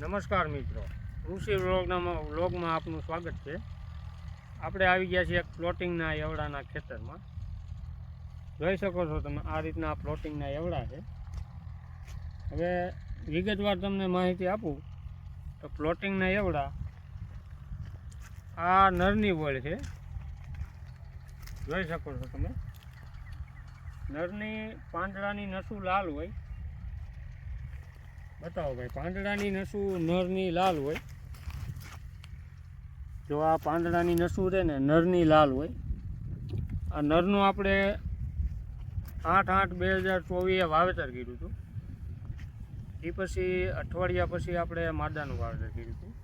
નમસ્કાર મિત્રો. કૃષિ વ્લોગના વ્લોગમાં આપનું સ્વાગત છે. આપણે આવી ગયા છીએ પ્લોટિંગના એવડાના ખેતરમાં. જોઈ શકો છો તમે, આ રીતના પ્લોટિંગના એવડા છે. હવે વિગતવાર તમને માહિતી આપું તો પ્લોટિંગના એવડા આ નરની વળ છે. જોઈ શકો છો તમે. નરની પાંદડાની નસું લાલ હોય. બતાવો ભાઈ, પાંદડાની નસું નરની લાલ હોય. જો આ પાંદડાની નસું છે ને, નરની લાલ હોય. આ નરનું આપણે આઠ આઠ બે હજાર ચોવીસે વાવેતર કર્યું હતું. એ પછી અઠવાડિયા પછી આપણે માદાનું વાવેતર કર્યું હતું.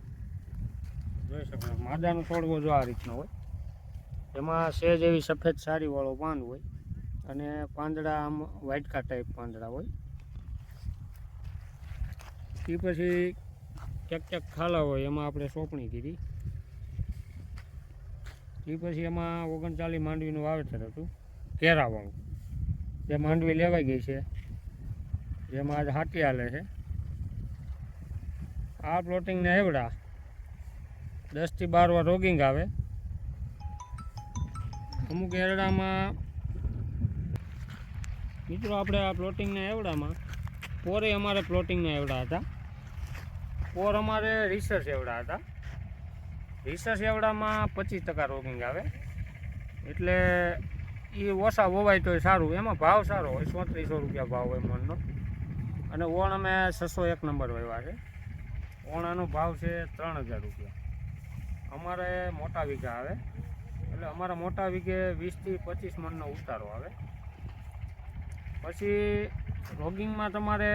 જોઈ શકો. માદાનો છોડવો જો આ રીતનો હોય. એમાં સેજ એવી સફેદ સાડીવાળો પાન હોય. અને પાંદડા આમ વાઇટકા ટાઈપ પાંદડા હોય. એ પછી ક્યાંક ક્યાંક ખાલા હોય, એમાં આપણે સોંપણી કીધી. એ પછી એમાં ઓગણચાલીસ માંડવીનું વાવેતર હતું, કેરાવાળું. જે માંડવી લેવાઈ ગઈ છે, જેમાં આજ હાટી હાલે છે. આ પ્લોટિંગને એવડા દસથી બાર વાર રોગિંગ આવે. અમુક એરડામાં મિત્રો, આપણે આ પ્લોટિંગના એવડામાં પોરે અમારે પ્લોટિંગના એવડા હતા. પોર અમારે રિસર્ચ એવડા હતા. રિસર્ચ એવડામાં પચીસ ટકા રોગિંગ આવે. એટલે એ ઓછા વવાય તોય સારું. એમાં ભાવ સારો હોય, ચોત્રીસો રૂપિયા ભાવ હોય મણનો. અને ઓણ અમે છસો એક નંબર વહેવા છે. ઓણાનો ભાવ છે ત્રણ હજાર રૂપિયા. અમારે મોટા વીઘા આવે. એટલે અમારા મોટા વીઘે વીસથી પચીસ મણનો ઉતારો આવે. પછી લોગિંગમાં તમારે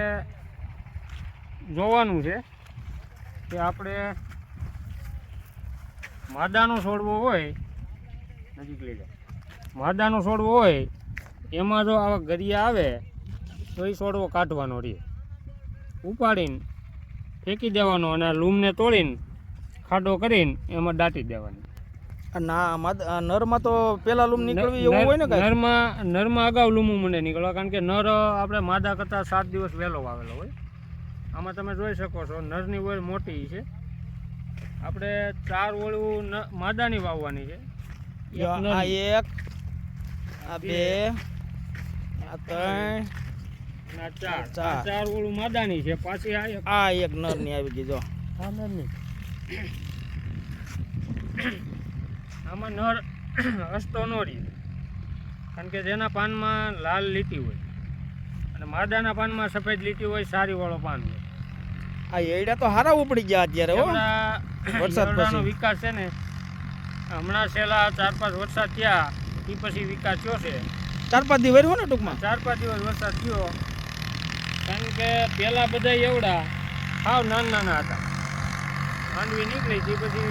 જોવાનું છે કે આપણે માદાનો છોડવો હોય, નજીક લઈ જાય માદાનો છોડવો હોય, એમાં જો આવા ગરિયા આવે, તો એ છોડવો કાઢવાનો રહે. ઉપાડીને ફેંકી દેવાનો અને લૂમને તોડીને ખાડો કરીને એમાં દાટી દેવાની. ના નરમાં તો પેલા લૂમ નીકળવી એવું હોય ને કાંઈ? નરમાં નરમાં અગાઉ લૂમું મને નીકળવા કારણ કે નર આપણે માદા કરતાં સાત દિવસ વહેલો વાવેલો હોય. આમાં તમે જોઈ શકો છો નરની ઓળ મોટી છે. આપણે ચાર ઓળું ન- માદાની વાવવાની છે. આ. એક આ બે આ ત્રણ આ ચાર. ચાર. ઓળું માદાની છે. પાછી આ એક. આ એક નરની આવી ગઈ જો. આ નરની. આમાં નર હસતો ન રહે. કારણ કે જેના પાનમાં લાલ લીટી હોય અને માદાના પાનમાં સફેદ લીટી હોય સારી વાળો પાન હોય. આ એડા તો હારા ઉપડી ગયા અત્યારે હો. વરસાદ પછી. વિકાસ છે ને હમણાં છેલ્લા ચાર પાંચ વરસાદ થયા એ પછી વિકાસ થયો છે. ચાર પાંચ દિવસ રહ્યો ને ટૂંકમાં? ચાર પાંચ દિવસ વરસાદ થયો. કારણ કે પહેલાં બધા એવડા સાવ નાના નાના હતા. માંડવી નીકળી તે પછી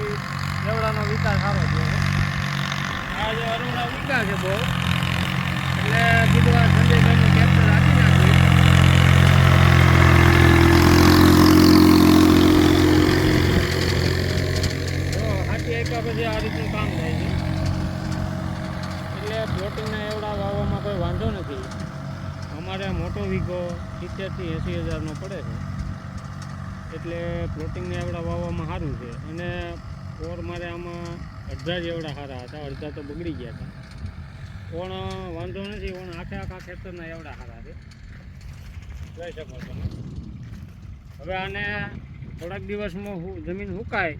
એવડાનો વિકાસ સારો થયો છે આ જે અરુણા વિકાસ છે બહુ. એટલે કીધું આ સંજયભાઈનું ટ્રેક્ટર આપી નાખ્યું હાથી આપ્યા પછી આ રીતનું કામ થાય એટલે પ્લોટિંગના એવડા વાવવામાં કોઈ વાંધો નથી. અમારે મોટો વીઘો સિત્તેરથી એંસી હજારનો પડે છે. એટલે પ્લોટિંગને એવડા વાવવામાં સારું છે. અને ઓર મારે આમાં અડધા જેવડા સારા હતા, અડધા તો બગડી ગયા હતા. પણ, વાંધો નથી, પણ આખે આખા ખેતરના એવડા સારા છે. લઈ શકો તમે હવે આને થોડાક દિવસમાં જમીન સુકાય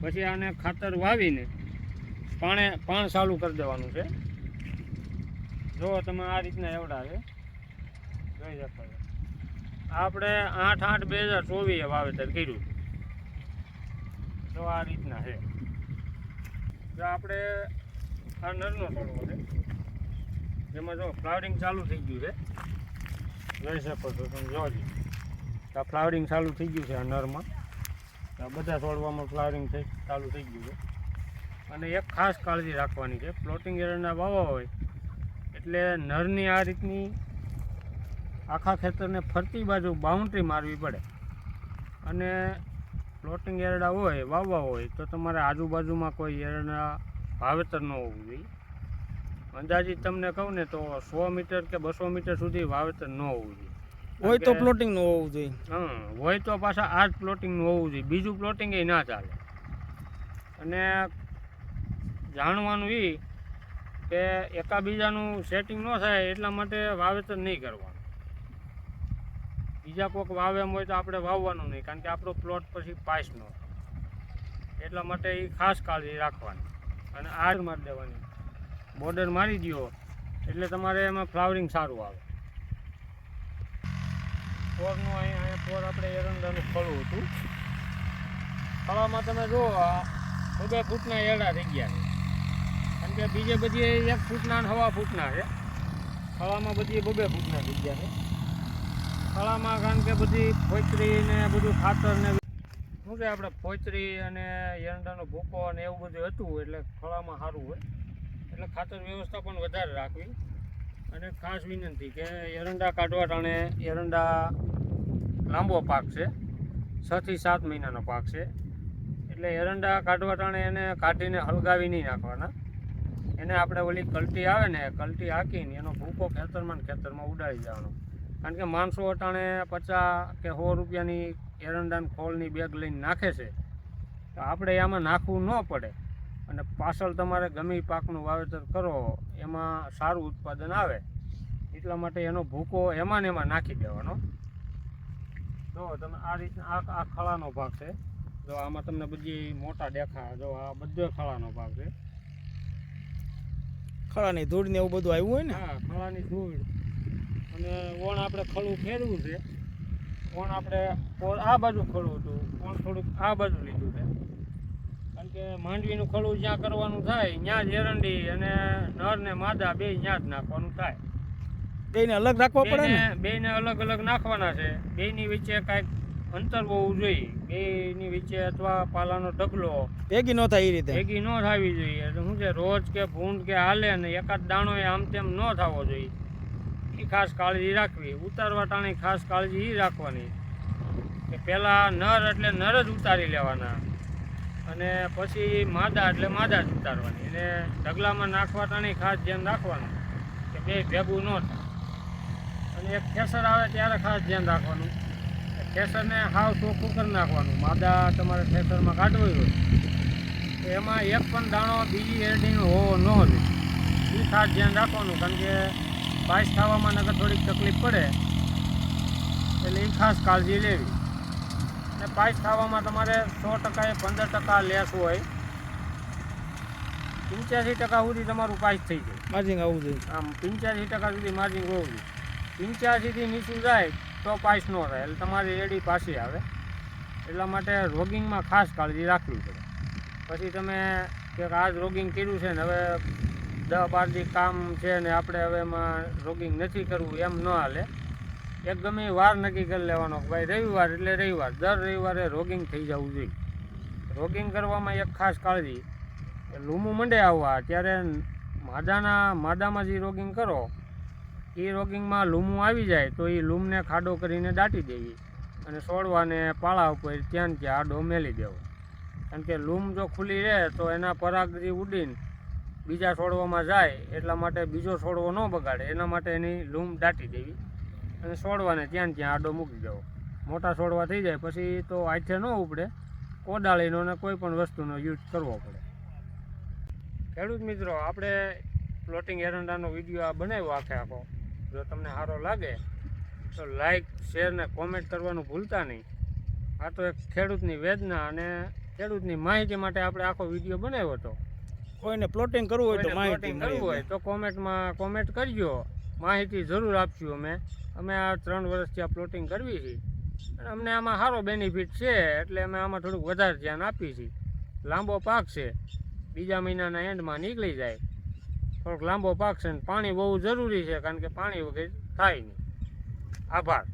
પછી આને ખાતર વાવીને પાણે, પાણ ચાલુ કરી દેવાનું છે. જો તમે આ રીતના એવડા છે. જોઈ શકો આપણે આઠ આઠ બે હજાર ચોવીસે વાવેતર કર્યું જો આ રીતના છે. જો આપણે આ નરનો છોડવો છે. જેમાં જો ફ્લાવરિંગ ચાલુ થઈ ગયું છે. જોઈ શકો છો તમે જોજો આ ફ્લાવરિંગ ચાલુ થઈ ગયું છે આ નરમાં આ બધા છોડવામાં ફ્લાવરિંગ થઈ, ચાલુ થઈ ગયું છે. અને એક ખાસ કાળજી રાખવાની છે પ્લોટિંગ એરના વાવા હોય, એટલે નરની આ રીતની આખા ખેતરને ફરતી બાજુ બાઉન્ડ્રી મારવી પડે. અને પ્લોટિંગ એરડા હોય વાવવા હોય તો તમારે આજુબાજુમાં કોઈ એરડા વાવેતર ન હોવું જોઈએ. અંદાજિત તમને કહું ને તો સો મીટર કે બસો મીટર સુધી વાવેતર ન હોવું જોઈએ. હોય તો પ્લોટિંગનું હોવું જોઈએ. હં હોય તો પાછા આ જ પ્લોટિંગનું હોવું જોઈએ. બીજું પ્લોટિંગ એ ના ચાલે. અને જાણવાનું એ કે એકાબીજાનું સેટિંગ ન થાય એટલા માટે વાવેતર નહીં કરવાનું. બીજા કોઈક વાવે એમ હોય તો આપણે વાવવાનું નહીં, કારણ કે આપણો પ્લોટ પછી ન એટલા માટે એ ખાસ કાળજી રાખવાની. અને આડ મારી દેવાની. બોર્ડર મારી દો એટલે તમારે એમાં ફ્લાવરિંગ સારું આવે. ફોરનું અહીંયા અહીંયા ફોર આપણે એરંડાનું ફળું હતું. ફળામાં તમે જુઓ બે ફૂટના એરડા થઈ ગયા છે. કારણ કે બીજે બધી એક ફૂટના હવા ફૂટના છે. ફળામાં બધી બબે ફૂટના થઈ ગયા છે. ફળામાં કારણ કે બધી ફોચરી ને બધું ખાતર ને શું છે આપણે ફોચરી અને એરંડાનો ભૂકો અને એવું બધું હતું એટલે ખળામાં સારું હોય. એટલે ખાતર વ્યવસ્થા પણ વધારે રાખવી. અને ખાસ વિનંતી કે એરંડા કાઢવા ટાણે એરંડા લાંબો પાક છે. છ થી સાત મહિનાનો પાક છે. એટલે એરંડા કાઢવા ટાણે એને કાઢીને હલગાવી નહીં નાખવાના. એને આપણે ઓલી કલટી આવે ને, કલટી હાકીને એનો ભૂકો ખેતરમાં ખેતરમાં ઉડાડી જવાનો કારણ કે માણસો અટાણે પચાસ કે સો રૂપિયાની એરંડાન ખોળની બેગ લઈને નાખે છે. તો આપણે આમાં નાખવું ન પડે. અને પાછળ તમારે ગમે પાકનું વાવેતર કરો એમાં સારું ઉત્પાદન આવે. એટલા માટે એનો ભૂકો એમાં ને એમાં નાખી દેવાનો. જો તમે આ રીતના આ આ ખળાનો ભાગ છે. જો આમાં તમને બધી મોટા દેખા જો આ બધો ખળાનો ભાગ છે. ખળાની ધૂળ ને એવું બધું આવ્યું હોય ને? હા ખળાની ધૂળ. અને ઓણ આપણે ખળું ફેરવું છે. ઓણ આપણે આ બાજુ ખળું હતું. ઓણ થોડુંક આ બાજુ લીધું છે. કારણ કે માંડવીનું ખળું જ્યાં કરવાનું થાય ત્યાં જ એરંડી અને નર ને માદા બે ત્યાં જ નાખવાનું થાય. બેને અલગ રાખવા પડે ને? બેને અલગ અલગ નાખવાના છે. બેની વચ્ચે કાંઈક અંતર હોવું જોઈએ. બેની વચ્ચે અથવા પાલાનો ઢગલો. ભેગી ન થાય એ રીતે. ભેગી ન થવી જોઈએ. એટલે શું છે રોજ કે ભૂંડ કે હાલે ને એકાદ દાણો એ આમ તેમ ન થવો જોઈએ. એ ખાસ કાળજી રાખવી. ઉતારવા ટાણે ખાસ કાળજી એ રાખવાની કે પહેલાં નર એટલે નર જ ઉતારી લેવાના અને પછી માદા એટલે માદા જ ઉતારવાની. અને ઢગલામાં નાખવા ટાણે ખાસ ધ્યાન રાખવાનું કે બે ભેગું ન થાય. અને એક ખેસર આવે ત્યારે ખાસ ધ્યાન રાખવાનું. ખેસરને હાવ ચોખ્ખું કરી નાખવાનું. માદા તમારે ખેસરમાં કાઢવું હોય તો એમાં એક પણ દાણો બીજી એરડીનો હોવો ન જોઈએ. એ ખાસ ધ્યાન રાખવાનું કારણ કે બાઈસ થવામાં નગર થોડીક તકલીફ પડે એટલે એ ખાસ કાળજી લેવી. અને પાસ થવામાં તમારે સો ટકા એ પંદર ટકા લેસ હોય પંચ્યાસી ટકા સુધી તમારું પાસ થઈ જાય. માર્જિન આવવું જોઈએ. આમ પંચ્યાસી ટકા સુધી માર્જિન હોવું. જોઈએ પંચ્યાસીથી નીચું જાય તો પાસ ન થાય એટલે તમારી રેડી પાછી આવે. એટલા માટે રોગિંગમાં ખાસ કાળજી રાખવી પડે. પછી તમે કે આજ રોગિંગ કર્યું છે ને હવે દસ બાર કામ છે ને આપણે હવે એમાં રોગિંગ નથી કરવું, એમ ન હાલે. એક ગમે વાર નક્કી કરી લેવાનો કે ભાઈ રવિવાર એટલે રવિવાર, દર રવિવારે રોગિંગ થઈ જવું જોઈએ. રોગિંગ કરવામાં એક ખાસ કાળજી. લૂમું મંડે આવવા, ત્યારે માદાના માદામાં જે રોગિંગ કરો, એ રોગિંગમાં લૂમું આવી જાય તો એ લૂમને ખાડો કરીને દાટી દેવી. અને છોડવાને પાળા ઉપર ત્યાં ત્યાં આડો મેલી દેવો. કારણ કે લૂમ જો ખુલ્લી રહે તો એના પરાગ જે ઉડીને બીજા છોડવામાં જાય એટલા માટે બીજો છોડવો ન બગાડે, એના માટે એની લૂમ દાટી દેવી અને છોડવાને ત્યાં ત્યાં આડો મૂકી દેવો. મોટા છોડવા થઈ જાય, પછી તો હાથે ન ઉપડે, કોદાળીનો ને કોઈ પણ વસ્તુનો યુઝ કરવો પડે. ખેડૂત મિત્રો, આપણે પ્લોટિંગ એરંડાનો વીડિયો આ બનાવ્યો આખે આખો. જો તમને સારો લાગે, તો લાઈક, શેર ને કોમેન્ટ કરવાનું ભૂલતા નહીં. આ તો એક ખેડૂતની વેદના અને ખેડૂતની માહિતી માટે આપણે આખો વીડિયો બનાવ્યો હતો. કોઈને પ્લોટિંગ કરવું હોય તો માહિતી કરવું હોય તો કોમેન્ટમાં કોમેન્ટ કરજો. માહિતી જરૂર આપશું અમે. અમે આ ત્રણ વર્ષથી આ પ્લોટિંગ કરવી છે. અને અમને આમાં સારો બેનિફિટ છે એટલે અમે આમાં થોડુંક વધારે ધ્યાન આપીએ છીએ. લાંબો પાક છે. બીજા મહિનાના એન્ડમાં નીકળી જાય. થોડોક લાંબો પાક છે ને પાણી બહુ જરૂરી છે કારણ કે પાણી વગર થાય નહીં. આભાર.